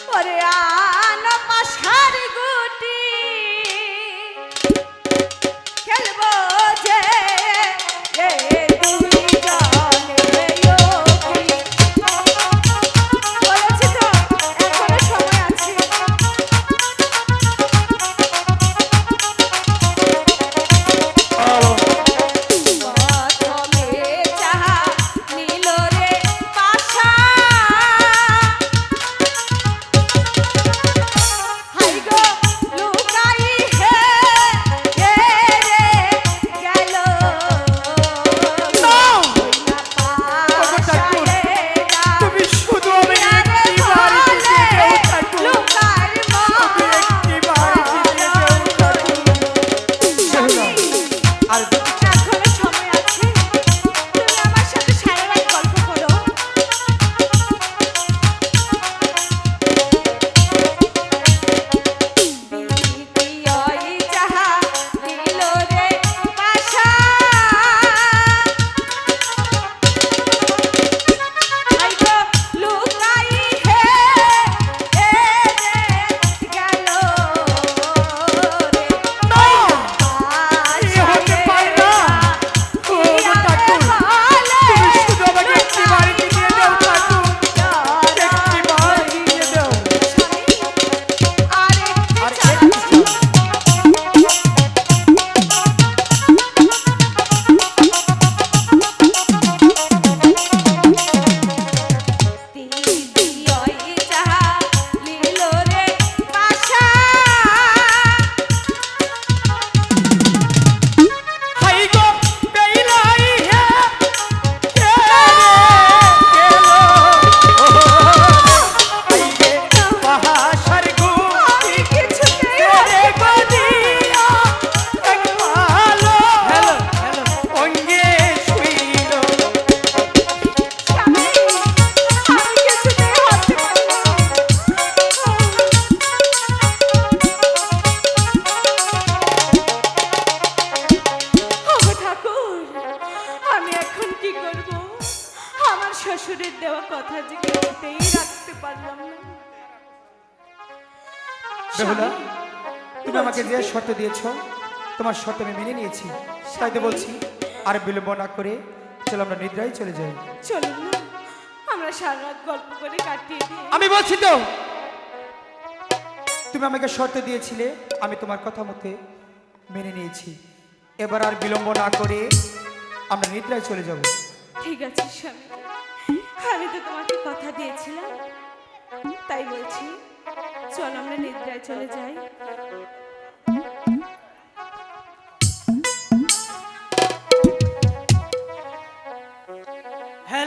ওরে আনা আমি এখন কি করব? আমার শ্বশুরের দেওয়া কথা যে কিছুতেই রাখতে পারলাম না। বেহুলা তুমি আমাকে যে শর্ত দিয়েছ তোমার শর্ত আমি মেনে নিয়েছি। তাই তো বলছি আর বিলম্ব না করে চলো আমরা নিদ্রায় চলে যাই। চলুন না আমরা সারা রাত গল্প করে কাটিয়ে দিই। আমি বলছি তো তুমি আমাকে শর্ত দিয়েছিলে আমি তোমার কথা মতে মেনে নিয়েছি। এবার আর বিলম্ব না করে আমরা নিদ্রায় চলে যাব। ঠিক আছে, স্বামী। আমি তো তোমাকে কথা দিয়েছিলাম। তাই বলছি, চল আমরা নিদ্রায় চলে যাই।